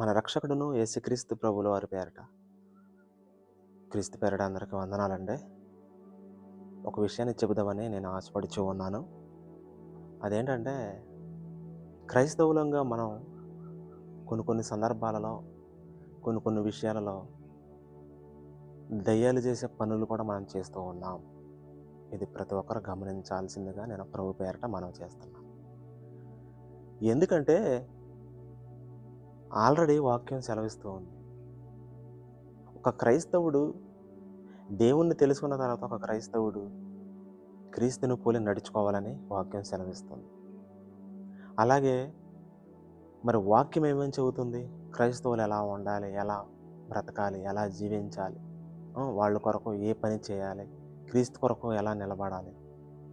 మన రక్షకుడును యేసుక్రీస్తు ప్రభుల వారి పేరట. క్రీస్తు పేరట అందరికీ వందనాలండి. ఒక విషయాన్ని చెబుదామని నేను ఆశపడుచు ఉన్నాను. అదేంటంటే క్రైస్తవులంగా మనం కొన్ని కొన్ని సందర్భాలలో కొన్ని కొన్ని విషయాలలో దయ్యాలు చేసే పనులు కూడా మనం చేస్తూ ఉన్నాం. ఇది ప్రతి ఒక్కరు గమనించాల్సిందిగా నేను ప్రభు పేరట మనం చేస్తున్నాను. ఎందుకంటే ఆల్రెడీ వాక్యం సెలవిస్తూ ఉంది. ఒక క్రైస్తవుడు దేవుణ్ణి తెలుసుకున్న తర్వాత ఒక క్రైస్తవుడు క్రీస్తుని పోలి నడుచుకోవాలని వాక్యం సెలవిస్తుంది. అలాగే మరి వాక్యం ఏమేమి చెబుతుంది? క్రైస్తవులు ఎలా ఉండాలి? ఎలా బ్రతకాలి? ఎలా జీవించాలి? వాళ్ళ కొరకు ఏ పని చేయాలి? క్రీస్తు కొరకు ఎలా నిలబడాలి?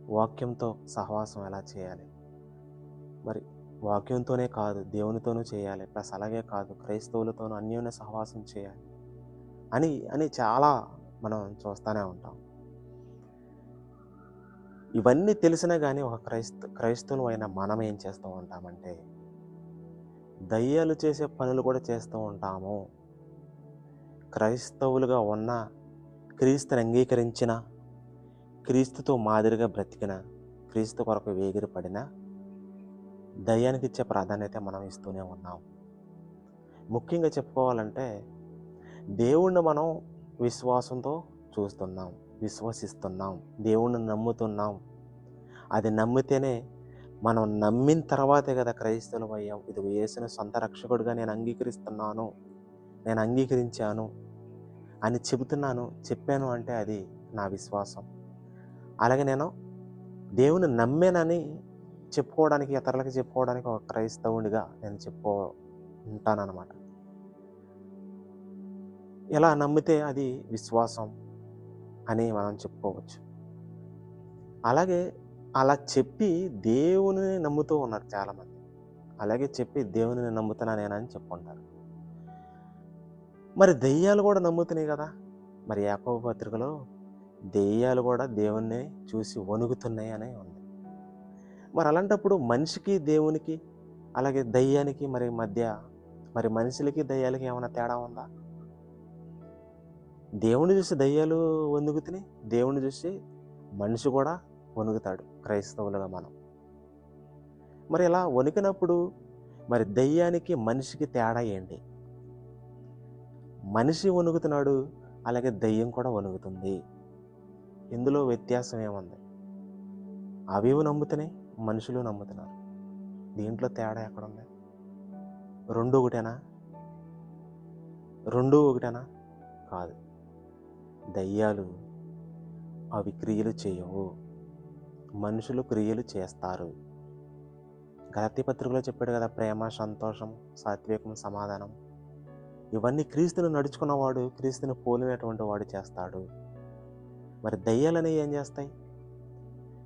వాక్యంతో సహవాసం ఎలా చేయాలి? మరి వాక్యంతోనే కాదు దేవునితోనూ చేయాలి. ప్లస్ అలాగే కాదు క్రైస్తవులతోనూ అన్యోన్య సహవాసం చేయాలి అని అని చాలా మనం చూస్తూనే ఉంటాం. ఇవన్నీ తెలిసినా కానీ ఒక క్రైస్త క్రైస్తవులు అయిన మనం ఏం చేస్తూ ఉంటామంటే దయ్యాలు చేసే పనులు కూడా చేస్తూ ఉంటాము. క్రైస్తవులుగా ఉన్న క్రీస్తుని అంగీకరించిన క్రీస్తుతో మాదిరిగా బ్రతికిన క్రీస్తు కొరకు వేగిరి పడిన దయ్యానికి ఇచ్చే ప్రాధాన్యత మనం ఇస్తూనే ఉన్నాం. ముఖ్యంగా చెప్పుకోవాలంటే దేవుణ్ణి మనం విశ్వాసంతో చూస్తున్నాం విశ్వసిస్తున్నాం దేవుణ్ణి నమ్ముతున్నాం. అది నమ్మితేనే మనం నమ్మిన తర్వాతే కదా క్రైస్తవులు అయ్యాం. ఇది వేసిన సొంత రక్షకుడిగా నేను అంగీకరిస్తున్నాను నేను అంగీకరించాను అని చెబుతున్నాను చెప్పాను అంటే అది నా విశ్వాసం. అలాగే నేను దేవుని నమ్మానని చెప్పుకోవడానికి ఇతరులకి చెప్పుకోవడానికి ఒక క్రైస్తవునిగా నేను చెప్పుకో ఉంటానన్నమాట. ఇలా నమ్మితే అది విశ్వాసం అని మనం చెప్పుకోవచ్చు. అలాగే అలా చెప్పి దేవుని నమ్ముతూ ఉన్నారు చాలామంది. అలాగే చెప్పి దేవుని నమ్ముతున్నా నేనని చెప్పుకుంటారు. మరి దెయ్యాలు కూడా నమ్ముతున్నాయి కదా? మరి యాకోబ పత్రికలో దెయ్యాలు కూడా దేవుణ్ణి చూసి వణుకుతున్నాయి అనే ఉంది. మరి అలాంటప్పుడు మనిషికి దేవునికి అలాగే దయ్యానికి మరి మధ్య మరి మనుషులకి దయ్యాలకి ఏమైనా తేడా ఉందా? దేవుని చూసి దయ్యాలు వణుకుతున్నాయి దేవుని చూసి మనిషి కూడా వణుకుతాడు క్రైస్తవులుగా మనం. మరి ఇలా వణికినప్పుడు మరి దయ్యానికి మనిషికి తేడా ఏంటి? మనిషి వణుకుతున్నాడు అలాగే దయ్యం కూడా వణుకుతుంది. ఇందులో వ్యత్యాసం ఏముంది? అవి నమ్ముతున్నాయి మనుషులు నమ్ముతున్నారు. దీంట్లో తేడా ఎక్కడుంది? రెండు ఒకటేనా? రెండు ఒకటేనా? కాదు. దయ్యాలు అవి క్రియలు చేయవు. మనుషులు క్రియలు చేస్తారు. గలతీ పత్రికలో చెప్పాడు కదా ప్రేమ సంతోషం సాత్వికం సమాధానం. ఇవన్నీ క్రీస్తుని నడుచుకున్నవాడు క్రీస్తుని పోలినటువంటి వాడు చేస్తాడు. మరి దయ్యాలని ఏం చేస్తాయి?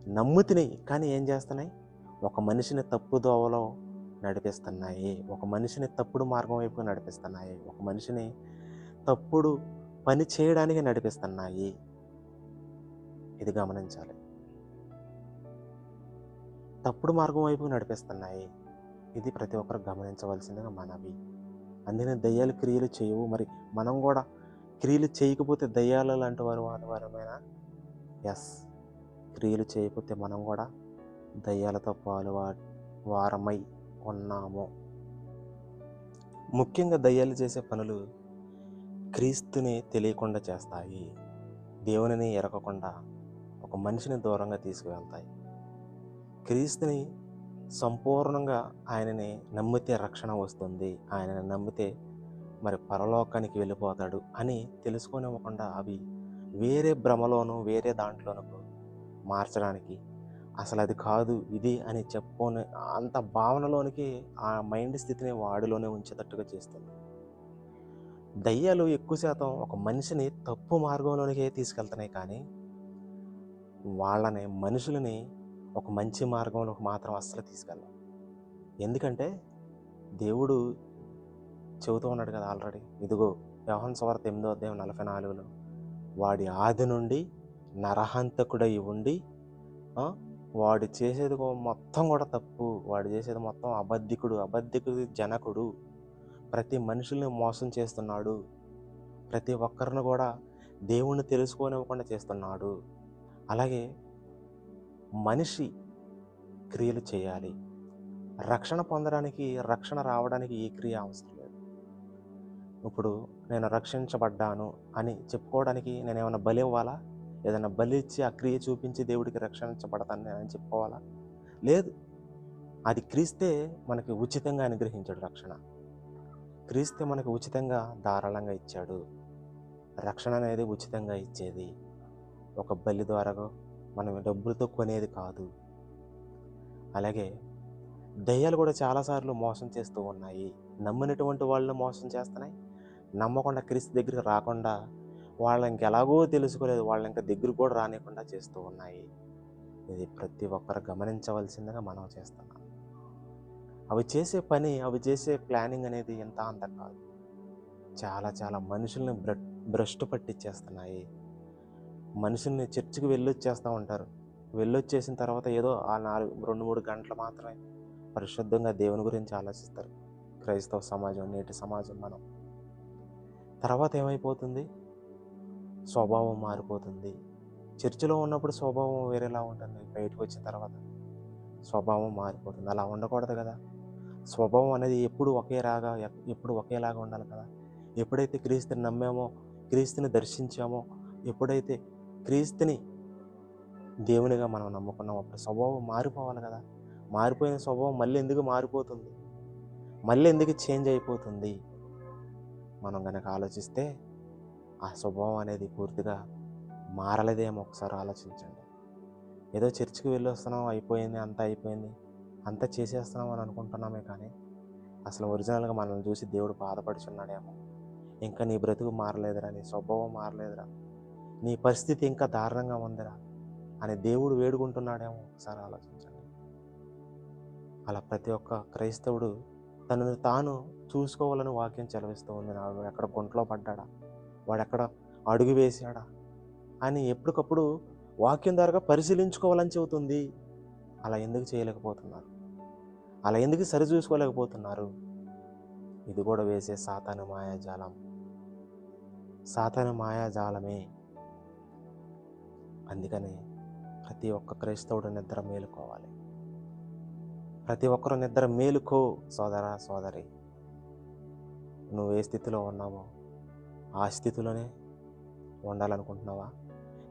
నమ్ముతున్నాయి కానీ ఏం చేస్తున్నాయి? ఒక మనిషిని తప్పు దోవలో నడిపిస్తున్నాయి. ఒక మనిషిని తప్పుడు మార్గం వైపు నడిపిస్తున్నాయి. ఒక మనిషిని తప్పుడు పని చేయడానికి నడిపిస్తున్నాయి. ఇది గమనించాలి. తప్పుడు మార్గం వైపు నడిపిస్తున్నాయి. ఇది ప్రతి ఒక్కరు గమనించవలసిందిగా మనవి. అందుకని దయ్యాలు క్రియలు చేయవు. మరి మనం కూడా క్రియలు చేయకపోతే దయ్యాలు లాంటి వారు వారమైనా ఎస్ క్రియలు చేయకపోతే మనం కూడా దయ్యాలతో పాలు వారమై ఉన్నాము. ముఖ్యంగా దయ్యాలు చేసే పనులు క్రీస్తుని తెలియకుండా చేస్తాయి. దేవునిని ఎరగకుండా ఒక మనిషిని దూరంగా తీసుకువెళ్తాయి. క్రీస్తుని సంపూర్ణంగా ఆయనని నమ్మితే రక్షణ వస్తుంది. ఆయనని నమ్మితే మరి పరలోకానికి వెళ్ళిపోతాడు అని తెలుసుకోనివ్వకుండా అవి వేరే భ్రమలోను వేరే దాంట్లోనూ మార్చడానికి. అసలు అది కాదు ఇది అని చెప్పుకొని అంత భావనలోనికి ఆ మైండ్ స్థితిని వాడిలోనే ఉంచేటట్టుగా చేస్తుంది. దయ్యాలు ఎక్కువ శాతం ఒక మనిషిని తప్పు మార్గంలోనికే తీసుకెళ్తున్నాయి కానీ వాళ్ళని మనుషులని ఒక మంచి మార్గంలోకి మాత్రం అస్సలు తీసుకెళ్ళాం ఎందుకంటే దేవుడు చెబుతూ ఉన్నాడు కదా ఆల్రెడీ ఇదిగో వ్యవహన్ స్వార్థ ఎనిమిదో అధ్యాయం నలభై నాలుగులో వాడి ఆది నుండి నరహంతకుడై ఉండి వాడు చేసేది మొత్తం కూడా తప్పు. వాడు చేసేది మొత్తం అబద్ధికుడు. అబద్ధికుడు జనకుడు. ప్రతి మనుషుల్ని మోసం చేస్తున్నాడు. ప్రతి ఒక్కరిని కూడా దేవుణ్ణి తెలుసుకోనివ్వకుండా చేస్తున్నాడు. అలాగే మనిషి క్రియలు చేయాలి. రక్షణ పొందడానికి రక్షణ రావడానికి ఏ క్రియ అవసరం లేదు. ఇప్పుడు నేను రక్షించబడ్డాను అని చెప్పుకోవడానికి నేను ఏమైనా బలి ఇవ్వాలా? ఏదైనా బలి ఇచ్చి ఆ క్రియ చూపించి దేవుడికి రక్షించబడతాను నేను అని చెప్పుకోవాలా? లేదు. అది క్రీస్తే మనకి ఉచితంగా అనుగ్రహించాడు రక్షణ. క్రీస్తే మనకు ఉచితంగా ధారాళంగా ఇచ్చాడు. రక్షణ అనేది ఉచితంగా ఇచ్చేది. ఒక బలి ద్వారా మనం డబ్బులతో కొనేది కాదు. అలాగే దయ్యాలు కూడా చాలాసార్లు మోసం చేస్తూ ఉన్నాయి. నమ్మినటువంటి వాళ్ళని మోసం చేస్తున్నాయి. నమ్మకుండా క్రీస్తు దగ్గరికి రాకుండా వాళ్ళ ఇంకెలాగో తెలుసుకోలేదు. వాళ్ళ ఇంకా దగ్గర కూడా రానికుండా చేస్తూ ఉన్నాయి. ఇది ప్రతి ఒక్కరు గమనించవలసిందిగా మనం చేస్తున్నాం. అవి చేసే పని అవి చేసే ప్లానింగ్ అనేది ఎంత అంత కాదు. చాలా చాలా మనుషుల్ని బ్ర భ్రష్టు పట్టించేస్తున్నాయి మనుషుల్ని చర్చికి వెళ్ళొచ్చేస్తూ ఉంటారు. వెళ్ళొచ్చేసిన తర్వాత ఏదో ఆ నాలుగు రెండు మూడు గంటలు మాత్రమే పరిశుద్ధంగా దేవుని గురించి ఆలోచిస్తారు. క్రైస్తవ సమాజం నేటి సమాజం మనం. తర్వాత ఏమైపోతుంది? స్వభావం మారిపోతుంది. చర్చిలో ఉన్నప్పుడు స్వభావం వేరేలా ఉంటుంది. బయటకు వచ్చిన తర్వాత స్వభావం మారిపోతుంది. అలా ఉండకూడదు కదా. స్వభావం అనేది ఎప్పుడు ఒకేలాగా ఎప్పుడు ఒకేలాగా ఉండాలి కదా. ఎప్పుడైతే క్రీస్తుని నమ్మామో క్రీస్తుని దర్శించామో ఎప్పుడైతే క్రీస్తుని దేవునిగా మనం నమ్ముకున్నామో అప్పుడు స్వభావం మారిపోవాలి కదా. మారిపోయిన స్వభావం మళ్ళీ ఎందుకు మారిపోతుంది? మళ్ళీ ఎందుకు చేంజ్ అయిపోతుంది? మనం కనుక ఆలోచిస్తే ఆ స్వభావం అనేది పూర్తిగా మారలేదేమో ఒకసారి ఆలోచించండి. ఏదో చర్చికి వెళ్ళి వస్తున్నాం అయిపోయింది అంతా అయిపోయింది అంతా చేసేస్తున్నాం అని అనుకుంటున్నామే కానీ అసలు ఒరిజినల్గా మనల్ని చూసి దేవుడు బాధపడుచున్నాడేమో. ఇంకా నీ బ్రతుకు మారలేదురా నీ స్వభావం మారలేదురా నీ పరిస్థితి ఇంకా దారుణంగా ఉందిరా అని దేవుడు వేడుకుంటున్నాడేమో ఒకసారి ఆలోచించండి. అలా ప్రతి ఒక్క క్రైస్తవుడు తనను తాను చూసుకోవాలని వాక్యం చెలవిస్తూ ఉంది. నాడు ఎక్కడ గుంటలో పడ్డాడా? వాడు ఎక్కడ అడుగు వేసాడా అని ఎప్పటికప్పుడు వాక్యం ద్వారా పరిశీలించుకోవాలని చెబుతుంది. అలా ఎందుకు చేయలేకపోతున్నారు? అలా ఎందుకు సరిచూసుకోలేకపోతున్నారు? ఇది కూడా వేసే సాతాను మాయాజాలం. సాతాను మాయాజాలమే. అందుకని ప్రతి ఒక్క క్రైస్తవుడు నిద్ర మేలుకోవాలి. ప్రతి ఒక్కరు నిద్ర మేలుకో సోదరా సోదరి. నువ్వు ఏ స్థితిలో ఉన్నావో ఆ స్థితిలోనే ఉండాలనుకుంటున్నావా?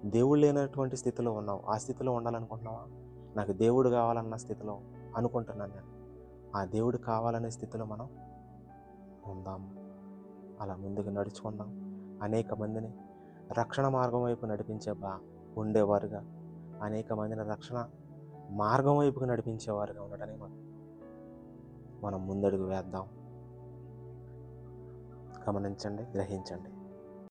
దేవుడు లేనటువంటి స్థితిలో ఉన్నావు. ఆ స్థితిలో ఉండాలనుకుంటున్నావా? నాకు దేవుడు కావాలన్న స్థితిలో అనుకుంటున్నాను నేను. ఆ దేవుడు కావాలనే స్థితిలో మనం ఉందాం. అలా ముందుకు నడుచుకుందాం. అనేక మందిని రక్షణ మార్గం వైపు నడిపించే బా ఉండేవారుగా. అనేక మందిని రక్షణ మార్గం వైపుకు నడిపించేవారుగా ఉండడానికి మనం మనం ముందడుగు వేద్దాం. గమనించండి గ్రహించండి.